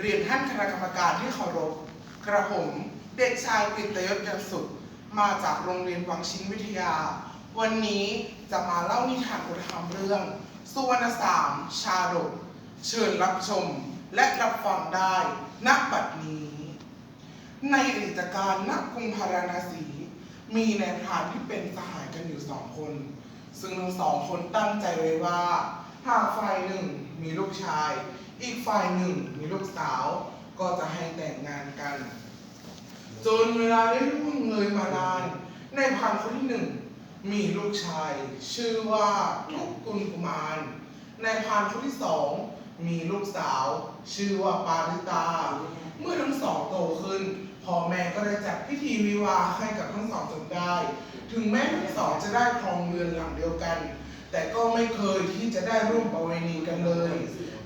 เรียนท่านคณะกรรมการที่เคารพ กระผมเด็กชายกฤตยศยสุดมาจากโรงเรียนวังชิงวิทยา วันนี้จะมาเล่านิทานคุณธรรมเรื่อง สุวรรณสาม ชาดก เชิญรับชมและรับฟังได้ณบัดนี้ ในอดีตการณกรุงพาราณสี มีนายพรานที่เป็นสหายกันอยู่สองคน ซึ่งทั้งสองคนตั้งใจไว้ว่าหากฝ่ายหนึ่ง มีลูกชาย อีกฝ่ายหนึ่งมีลูกสาวก็จะให้แต่งงานกัน จนเวลาได้ล่วงเลยมานานในพรานคนที่หนึ่งมีลูกชาย ชื่อว่าทุกกุลกุมารในพรานคนที่สองมีลูกสาว ชื่อว่าปาริตา เมื่อทั้งสองโตขึ้นพ่อแม่ก็ได้จัดพิธีวิวาห์ให้กับทั้งสองจนได้ ถึงแม้ทั้งสองจะได้ครองเรือนหลังเดียวกัน แต่ก็ไม่เคยที่จะได้ร่วมประเวณีกันเลย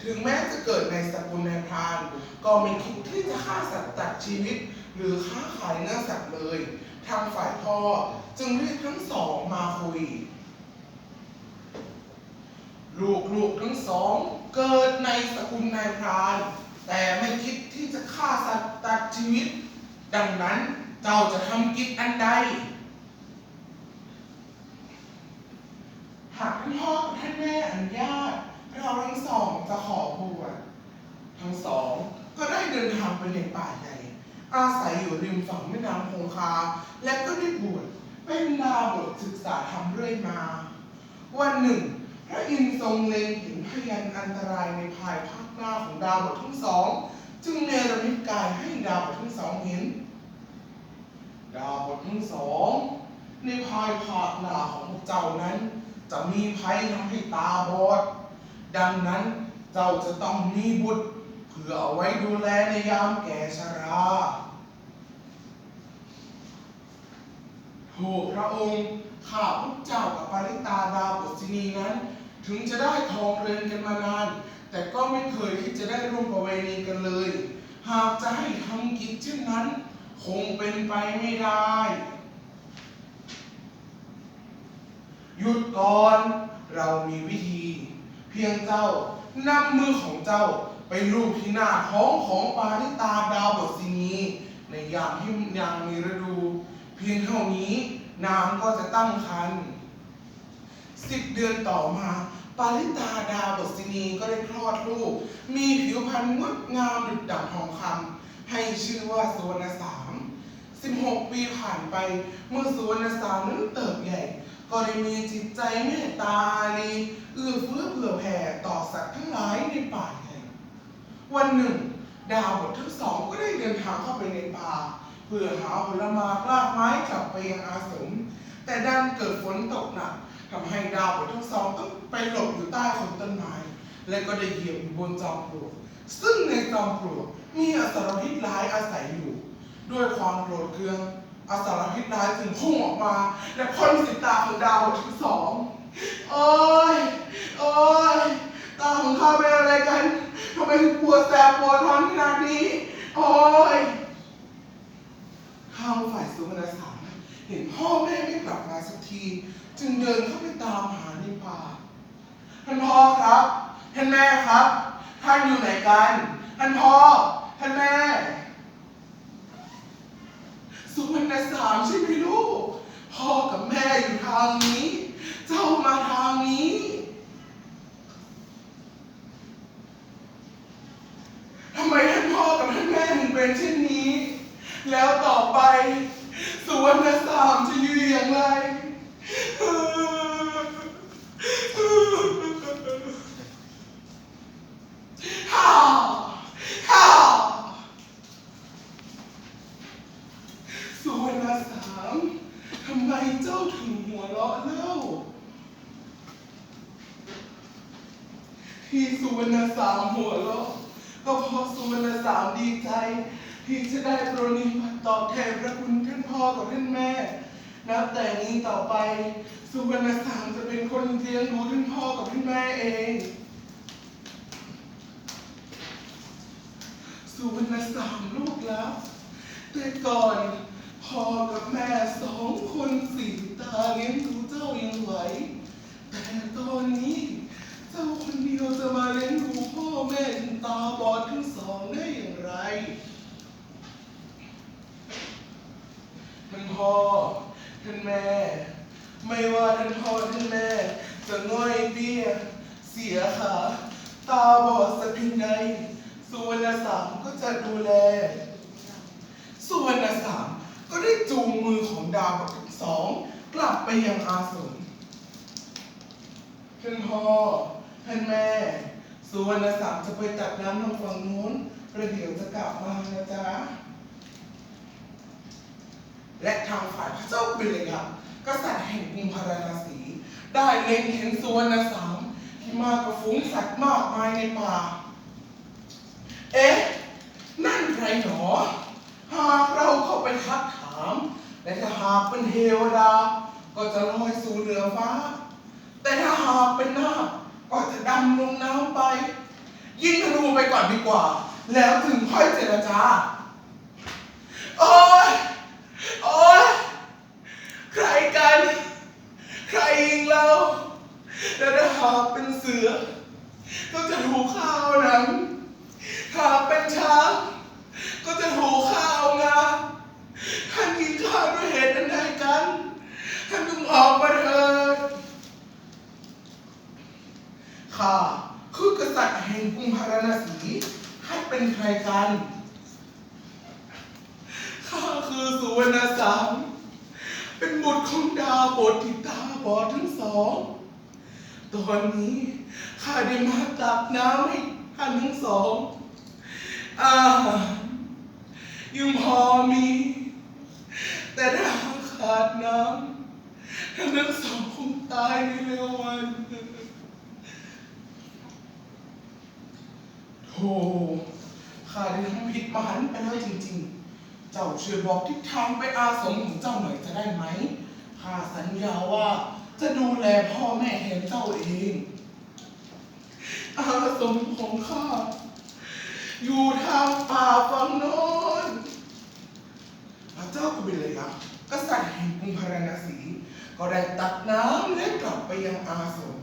ถึงแม้จะเกิดในสกุลนายพราน ก็ไม่คิดที่จะฆ่าสัตว์ตัดชีวิต หรือค้าขายเนื้อสัตว์เลย ทางฝ่ายพ่อจึงเรียกทั้งสองมาคุย ลูกๆทั้งสอง เกิดในสกุลนายพราน แต่ไม่คิดที่จะฆ่าสัตว์ตัดชีวิต ดังนั้นเจ้าจะทำกิจอันใด หากท่านพ่อกับท่าน แม่อนุญาตเราทั้งสองจะขอบวชทั้งสองก็ได้เดินทางไปในป่าใหญ่อาศัยอยู่ริมฝั่งแม่น้ำคงคา และก็ได้บวชเป็นดาบทศึกษาธรรมเรื่อยมา วันหนึ่ง พระอินทร์ทรงเล็งเห็นพยันอันตรายในภายภาคหน้าของดาวบททั้งสอง จึงเนรมิตกายให้ดาวบททั้งสองเห็น ดาวบททั้งสอง ในภายภาคหน้าของพวกเจ้านั้น จะมีภัยทำให้ตาบอด ดังนั้นเจ้าจะต้องมีบุตรเพื่อเอาไว้ดูแลในยามแก่ชราถูกพระองค์ข้าพวกเจ้ากับปาริตาดาวบทสินีนั้น ถึงจะได้ทองเรือนกันมานาน แต่ก็ไม่เคยที่จะได้ร่วมประเวณีกันเลย หากจะให้ทำกิจเช่นนั้น คงเป็นไปไม่ได้ หยุดก่อนเรามีวิธี เพียงเจ้านำมือของเจ้าไปลูบที่หน้าท้องของปาริตาดาวบทสินีในยามที่ยังมีฤดู เพียงเท่านี้นางก็จะตั้งครรภ์สิบเดือนต่อมา ปาริตาดาวบทสินีก็ได้คลอดลูก มีผิวพรรณงดงามดุจดั่งทองคำให้ชื่อว่าสุวรรณสาม16ปีผ่านไปเมื่อสุวรรณสามนั้นเติบใหญ่ ก็ได้มีจิตใจเมตตาอารีเอื้อเฟื้อเผื่อแผ่ต่อสัตว์ทั้งหลายในป่าใหญ่วันหนึ่ง ดาวบททั้งสองก็ได้เดินทางเข้าไปในป่าเพื่อหาผลไม้รากไม้กลับไปยังอาสม แต่ดันเกิดฝนตกหนักทำให้ดาวบททั้งสองต้องไปหลบอยู่ใต้คนต้นไม้และก็ได้เหยียบอยู่บนจอมปลวกซึ่งในจอมปลวกมีอสรพิษร้ายอาศัยอยู่ ด้วยความโกรธเคือง อาสารพิษร้ายจึงพุ่งออกมา และพ่นสิตาของดาวททั้งสอง โอ้ย โอ้ย ตาของข้าเป็นอะไรกัน ทำไมถึงปวดแสบปวดร้อนขนาดนี้ โอ้ย ข้าวฝ่ายสุวรรณสามเห็นพ่อแม่ไม่กลับมาสักที จึงเดินเข้าไปตามหาในป่าท่านพ่อครับ ท่านแม่ครับ ท่านอยู่ไหนกัน ท่านพ่อ ท่านแม่ สุวรรณสามใช่ไหมลูก พ่อกับแม่ อยู่ทางนี้ เจ้ามาทางนี้ ทำไมท่านพ่อกับท่านแม่ถึงเป็นเช่นนี้ แล้วต่อไปสุวรรณสามจะอยู่อย่างไร ฮ่าฮ่าสุวรรณสามทำไมเจ้าถึง หัวเราะเล่าที่สุวรรณสามหัวเราะก็เพราะสุวรรณสามดีใจ ที่จะได้โปรนิบัติตอบแทนพระคุณท่านพ่อกับท่านแม่ นับแต่นี้ต่อไป สุวรรณสามจะเป็นคนเลี้ยงดูท่านพ่อกับท่านแม่เอง สุวรรณสามลูกแล้วแต่ก่อน พ่อกับแม่สองคนสีตาเลี้ยงดูเจ้ายังไหว แต่ตอนนี้ เจ้าคนเดียวจะมาเลี้ยงดูพ่อแม่ตาบอดทั้งสองได้อย่างไร ท่านพ่อ ท่านแม่ ไม่ว่าท่านพ่อท่านแม่ จะง่อยเบี้ย เสียขาตาบอดสักเพียงใดสุวรรณสามก็จะดูแล สุวรรณสาม ได้จูงมือของดาวกับทสองกลับไปยังอาสมท่านพ่อท่านแม่ สุวรรณสามจะไปตักน้ำทางฝั่งนู้นประเดี๋ยวจะกลับมานะจ๊ะ และทางฝ่ายพระเจ้าเบลยกษัตริย์แห่งกรุงพาราณสี ได้เล็งเห็นสุวรรณสามที่มากับฝูงสัตว์มากมายในป่า เอ๊ะ นั่นใครหนอ หากเราเข้าไปทักามและถ้าหากเป็นเทวดา ก็จะลอยสู่เหนือฟ้า แต่ถ้าหากเป็นนาคก็จะดำลงน้ำไป ยิงธนูไปก่อนดีกว่า แล้วถึงค่อยเจรจา โอ๊ยโอ๊ยใครกัน ใครยิงเราและถ้าหากเป็นเสือ ก็จะถูกข้าวหนังหากเป็นช้างก็จะถูกข้าวงา ท่านยิงข้าด้วยเหตุอันใดกันท่านจงออกมาเถิดข้าคือกษัตริย์แห่งกรุงพาราณสีให้เป็นใครกันข้าคือสุวรรณสามเป็นบุตรของดาวบทที่ตาบอดทั้งสอง ตอนนี้ข้าได้มาตักน้ำให้ท่านทั้งสองอาหายังพอมี แต่ถ้าขาดน้ำทั้งสองคงตายในเร็ววันโธ่ข้าได้ทำผิดมหันต์ไปแล้วจริง ๆ เจ้าช่วยบอกทิศทางไปอาสมของเจ้าหน่อยจะได้ไหมข้าสัญญาว่าจะดูแลพ่อแม่แทนเจ้าเอง อาสมของข้าอยู่ทางป่าฝั่งโน้นพระเจ้าก็เป็นเลยครับกษัตริย์แห่งกรุงพาราณสี ก็ได้ตักน้ำและกลับไปยังอาสม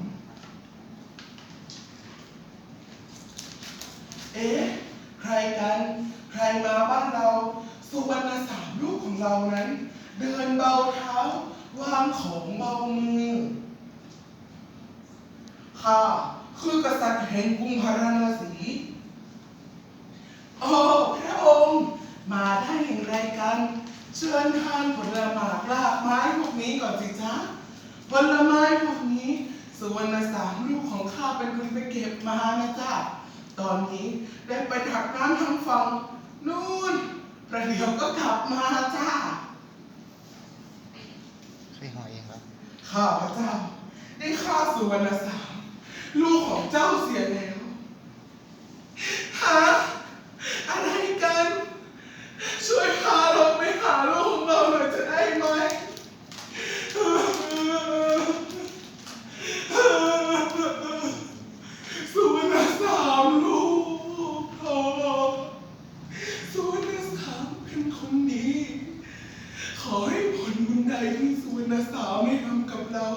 เอ๊ะ ใครกัน ใครมาบ้านเรา สุวรรณสามลูกของเรานั้น เดินเบาเท้าวางของเบามือข้าคือกษัตริย์แห่งกรุงพาราณสีโอ้พระองค์ มาได้อย่างไรกัน เชิญทานผลไม้รากไม้พวกนี้ก่อนสิจ๊ะผลไม้พวกนี้สุวรรณสามลูกของข้าเป็นคนไปเก็บมานะจ๊ะตอนนี้ได้ไปถักน้ำทางฝั่งนู่นประเดี๋ยวก็กลับมาจ้าใครห่อเองครับข้าพระเจ้าได้ฆ่าสุวรรณสามลูกของเจ้าเสียแล้วฮะอะไรกัน ช่วยพาเราไปหาลูกของเราหน่อยจะได้ไหม สุวรรณสามลูกพ่อสุวรรณสามเป็นคนดี ขอให้ผลบุญใดที่สุวรรณสามได้ทำกับเรา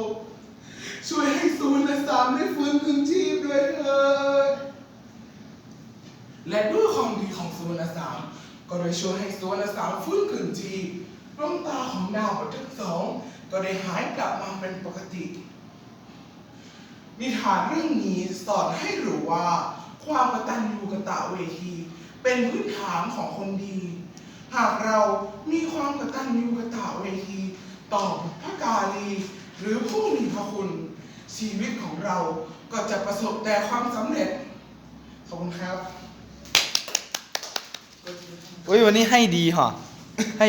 ช่วยให้สุวรรณสามได้ฟื้นคืนชีพด้วยเถิด และด้วยความดีของสุวรรณสาม ก็ได้ช่วยให้สุวรรณสามฟื้นคืนชีพดวงตาของดาวทั้งสอง ก็ได้หายกลับมาเป็นปกติ นิทานเรื่องนี้สอนให้รู้ว่า ความกตัญญูกตเวที เป็นพื้นฐานของคนดี หากเรามีความกตัญญูกตเวที ต่อบุพการีหรือผู้มีพระคุณ ชีวิตของเราก็จะประสบแต่ความสำเร็จขอบคุณครับ อุ้ยวันนี้ให้ดีเหรอให้